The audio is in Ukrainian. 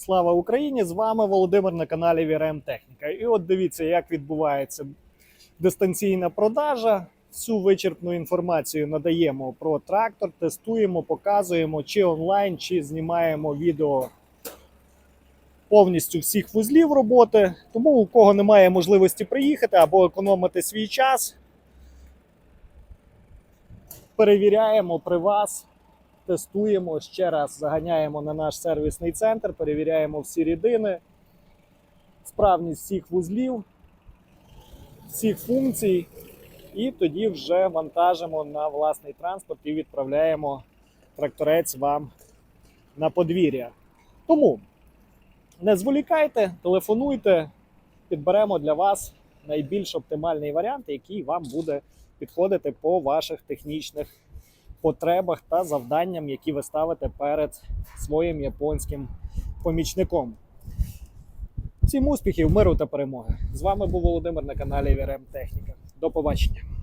Слава Україні! З вами Володимир на каналі VRM Техніка. І от дивіться, як відбувається дистанційна продажа. Всю вичерпну інформацію надаємо про трактор, тестуємо, показуємо чи онлайн, чи знімаємо відео повністю всіх вузлів роботи. Тому у кого немає можливості приїхати або економити свій час, перевіряємо при вас, тестуємо ще раз, заганяємо на наш сервісний центр, перевіряємо всі рідини, справність всіх вузлів, всіх функцій. І тоді вже вантажимо на власний транспорт і відправляємо тракторець вам на подвір'я. Тому не зволікайте, телефонуйте, підберемо для вас найбільш оптимальний варіант, який вам буде підходити по ваших технічних потребах та завданням, які ви ставите перед своїм японським помічником. Всім успіхів, миру та перемоги! З вами був Володимир на каналі VRM Техніка. До побачення!